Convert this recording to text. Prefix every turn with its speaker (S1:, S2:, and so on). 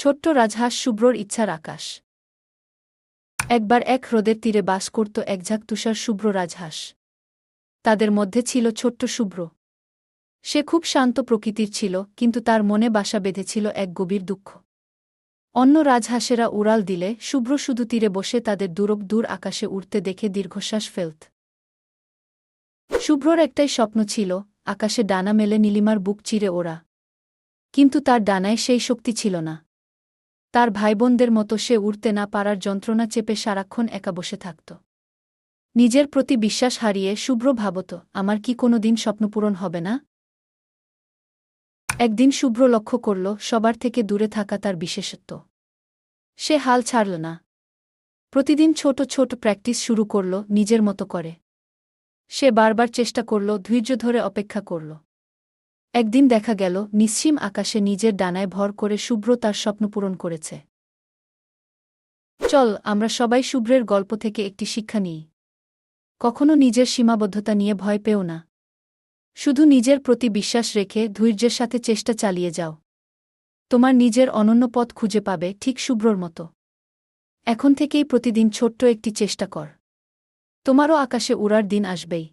S1: ছোট্ট রাজহাঁস শুভ্রর ইচ্ছার আকাশ। একবার এক হ্রদের তীরে বাস করত একঝাঁক তুষার শুভ্র রাজহাঁস। তাদের মধ্যে ছিল ছোট্ট শুভ্র। সে খুব শান্ত প্রকৃতির ছিল, কিন্তু তার মনে বাসা বেঁধেছিল এক গভীর দুঃখ। অন্য রাজহাঁসেরা উড়াল দিলে শুভ্র শুধু তীরে বসে তাদের দূরব দূর আকাশে উড়তে দেখে দীর্ঘশ্বাস ফেলত। শুভ্রর একটাই স্বপ্ন ছিল, আকাশে ডানা মেলে নীলিমার বুক চিরে ওড়া। কিন্তু তার ডানায় সেই শক্তি ছিল না। তার ভাইবোনদের মতো সে উড়তে না পারার যন্ত্রণা চেপে সারাক্ষণ একা বসে থাকত। নিজের প্রতি বিশ্বাস হারিয়ে শুভ্র ভাবত, আমার কি কোনো দিন স্বপ্নপূরণ হবে না? একদিন শুভ্র লক্ষ্য করল, সবার থেকে দূরে থাকা তার বিশেষত্ব। সে হাল ছাড়ল না। প্রতিদিন ছোট ছোট প্র্যাকটিস শুরু করল, নিজের মতো করে। সে বারবার চেষ্টা করল, ধৈর্য ধরে অপেক্ষা করল। একদিন দেখা গেল নিশ্চিম আকাশে নিজের ডানায় ভর করে শুভ্র তার স্বপ্ন পূরণ করেছে। চল, আমরা সবাই শুভ্রের গল্প থেকে একটি শিক্ষা নিই। কখনো নিজের সীমাবদ্ধতা নিয়ে ভয় পেও না। শুধু নিজের প্রতি বিশ্বাস রেখে ধৈর্যের সাথে চেষ্টা চালিয়ে যাও। তোমার নিজের অনন্য পথ খুঁজে পাবে ঠিক শুভ্রর মতো। এখন থেকেই প্রতিদিন ছোট্ট একটি চেষ্টা কর। তোমারও আকাশে উড়ার দিন আসবেই।